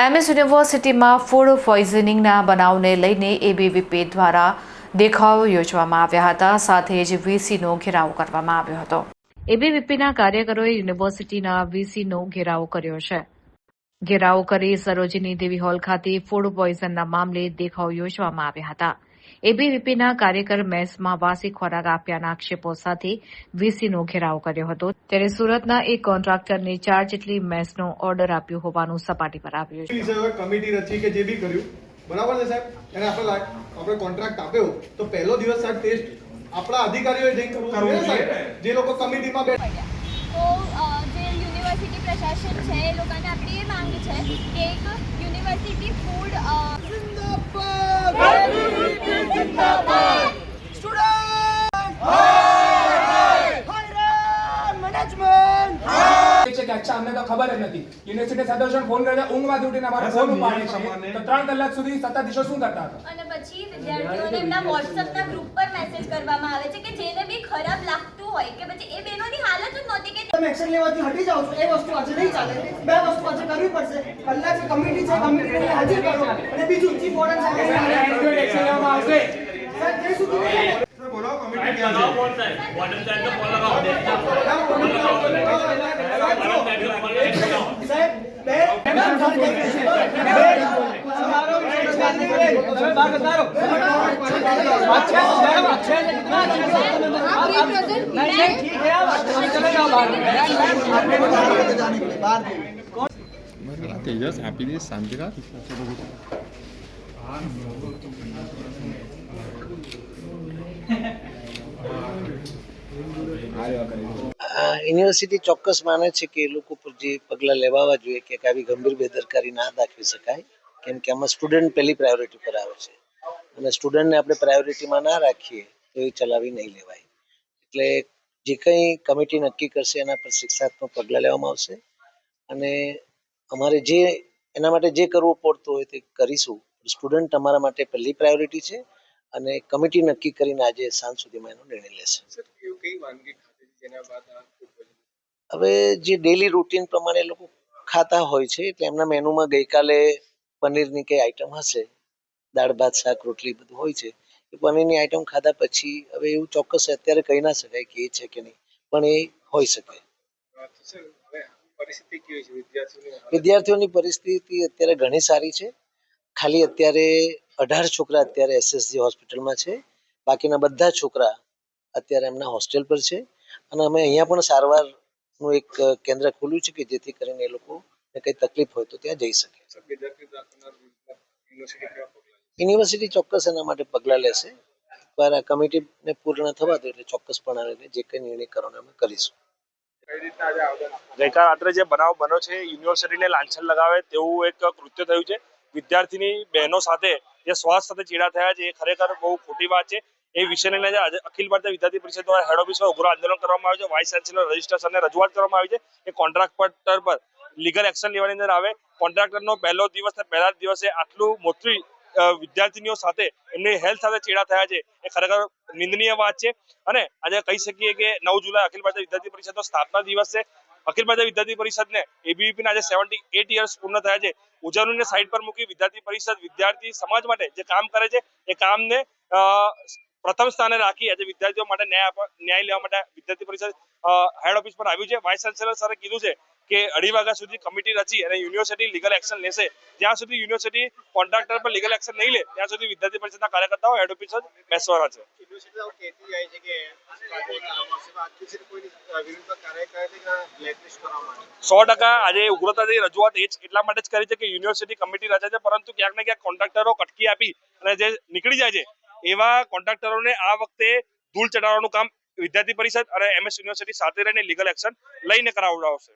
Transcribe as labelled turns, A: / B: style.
A: MS યુનિવર્સિટીમાં food પોઈઝનિંગના બનાવને લઈને એબીવીપી દ્વારા દેખાવો યોજવામાં આવ્યા હતા. સાથે જ વીસીનો ઘેરાવ કરવામાં આવ્યો હતો. એબીવીપીના કાર્યકરોએ યુનિવર્સિટીના વીસીનો ઘેરાવ કર્યો છે. ઘેરાવ કરી સરોજિની દેવી હોલ ખાતે ફૂડ પોઈઝનના મામલે દેખાવ યોજવામાં આવ્યા હતા. એબીવીપીના કાર્યકર મેસમાં વાસી ખોરાક આપ્યાના આક્ષેપો સાથે વીસીનો ઘેરાવ કર્યો હતો. ત્યારે સુરતના એક કોન્ટ્રાક્ટરને ચાર જેટલી મેસનો ઓર્ડર આપ્યો હોવાનું સપાટી પર આવ્યું છે.
B: કમિટી રચી કે જે બી કર્યું. બરાબર છે સાહેબ? એને આપણે આપણે કોન્ટ્રાક્ટ આપ્યો. તો પહેલો દિવસ સાહેબ ટેસ્ટ આપણા અધિકારીઓએ જઈને કરવું જોઈએ ને સાહેબ જે લોકો કમિટીમાં બેઠા
C: તો જે યુનિવર્સિટી પ્રશાસન છે એ લોકોને આપણી એ માંગ છે કે એક યુનિવર્સિટી ફૂડ
D: છે કે અચ્છા અમને તો ખબર જ નથી. યુનિવર્સિટી ફોન કરે ઊંઘમાંથી ઉઠીને અમારો ફોન ઉપાડે છે. તો ત્રણ કલાક સુધી સત્તાધીશો શું કરતા હતા?
C: અને પછી વિદ્યાર્થીઓને એમના વોટ્સઅપના ગ્રુપ પર મેસેજ કરવામાં આવે છે કે જેને બી ખરાબ લાગતું હોય કે પછી એ બહેનોની હાલત જ નહોતી કે
E: તમે એક્શન લેવાથી હટી જાઓ છો. એ વસ્તુ આજે નહીં ચાલે. બે વસ્તુ આજે કરવી પડશે. જે કમિટી છે કમિટીને હાજર કરો. અને બીજું ચીફ વોર્ડન સાહેબ
D: એક્શન લેવામાં આવશે.
F: તેજસ આપી દઈશ શાંતિ રાખ
G: આ યુનિવર્સિટી ચોક્કસ માને છે કે એ લોકો પર જે પગલાં લેવાવા જોઈએ કે આવી ગંભીર બેદરકારી ના દાખવી શકાય કેમ કે આમાં સ્ટુડન્ટ પહેલી પ્રાયોરિટી પર આવે છે. અને સ્ટુડન્ટને આપણે પ્રાયોરિટીમાં ના રાખીએ તો એ ચલાવી નહીં લેવાય. એટલે જે કંઈ કમિટી નક્કી કરશે એના પર શિક્ષાત્મક પગલાં લેવામાં આવશે. અને અમારે જે એના માટે જે કરવું પડતું હોય તે કરીશું. સ્ટુડન્ટ અમારા માટે પહેલી પ્રાયોરિટી છે અને કમિટી નક્કી કરીને આજે સાંજ સુધીમાં એનો નિર્ણય લેશે. હવે જે ડેલી રૂટીન પ્રમાણે લોકો ખાતા હોય છે એટલે એમના મેનુમાં ગઈકાલે પનીરની કઈ આઈટમ હશે દાળ ભાત શાક રોટલી બધું હોય છે એ પનીરની આઈટમ ખાધા પછી હવે એવું ચોક્કસ અત્યારે કહી ના શકાય કે એ છે કે નહીં પણ એ હોઈ શકે. વિદ્યાર્થીઓની? પરિસ્થિતિ અત્યારે ઘણી સારી છે. ખાલી અત્યારે અઢાર છોકરા અત્યારે એસએસજી હોસ્પિટલમાં છે. બાકીના બધા છોકરા અત્યારે એમના હોસ્ટેલ પર છે. અને અમે અહીંયા પણ સારવારનું એક કેન્દ્ર ખોલ્યું છે કે જેથી કરીને એ લોકો કઈ તકલીફ હોય તો ત્યાં જઈ શકે. યુનિવર્સિટી ચોક્કસ એના માટે પગલાં લેશે. પર આ કમિટીને પૂર્ણ થવા દો એટલે ચોક્કસપણે જે કંઈ નિર્ણય કરવાનો અમે કરીશું.
H: ગઈકાલ રાત્રે જે બનાવ બન્યો છે, યુનિવર્સિટીને લાંછન લગાવે તેવું એક કૃત્ય થયું છે. વિદ્યાર્થીની બહેનો સાથે જે શ્વાસ સાથે ચીડા થયા છે, એ ખરેખર બહુ ખોટી વાત છે. એ વિષયને લઈને આજે અખિલ ભારતીય વિદ્યાર્થી પરિષદ દ્વારા હેડ ઓફિસમાં ઉગ્ર આંદોલન કરવામાં આવ્યું છે. વાઇસ ચાન્સેલર રજિસ્ટ્રેશનને રજૂઆત કરવામાં આવી છે કે કોન્ટ્રાક્ટર પર લીગલ એક્શન લેવાની અંદર આવે. કોન્ટ્રાક્ટરનો પહેલો દિવસ ને પહેલા દિવસે આટલું મોટી વિદ્યાર્થીનીઓ સાથે એમની હેલ્થ સાથે ચેડા થયા છે એ ખરેખર નિંદનીય વાત છે. અને આજે કહી શકીએ કે નવ જુલાઈ અખિલ ભારતીય વિદ્યાર્થી પરિષદનો સ્થાપના દિવસ છે. અખિલ ભારતીય વિદ્યાર્થી પરિષદને એબીવીપી ના આજે સેવન્ટી એટ યર્સ પૂર્ણ થયા છે. ઉજવણીને સાઈડ પર મૂકી વિદ્યાર્થી પરિષદ વિદ્યાર્થી સમાજ માટે જે કામ કરે છે એ કામને પ્રથમ સ્થાને રાખી આજે વિદ્યાર્થીઓ માટે ન્યાય ન્યાય લેવા માટે વિદ્યાર્થી પરિષદ હેડ ઓફિસ પર આવ્યું છે. વાઇસ ચાન્સેલર સરે કીધું છે કે અઢી વાગ્યા સુધી કમિટી રચી અને યુનિવર્સિટી લીગલ એક્શન લેશે. જ્યાં સુધી યુનિવર્સિટી કોન્ટ્રાક્ટર પર લીગલ એક્શન નહીં લે ત્યાં સુધી વિદ્યાર્થી પરિષદના કાર્યકર્તાઓ હેડ ઓફિસ જ બેસવાના છે. સો ટકા આજે ઉગ્રતાથી રજૂઆત એ એટલા માટે જ કરી છે કે યુનિવર્સિટી કમિટી રચે છે પરંતુ ક્યાંક ને ક્યાંક કોન્ટ્રાક્ટરો કટકી આપી અને જે નીકળી જાય છે એવા કોન્ટ્રાક્ટરોને આ વખતે ધૂળ ચડાવવાનું કામ વિદ્યાર્થી પરિષદ અને એમએસ યુનિવર્સિટી સાથે રહીને લીગલ એક્શન લઈને કરાવડાવશે.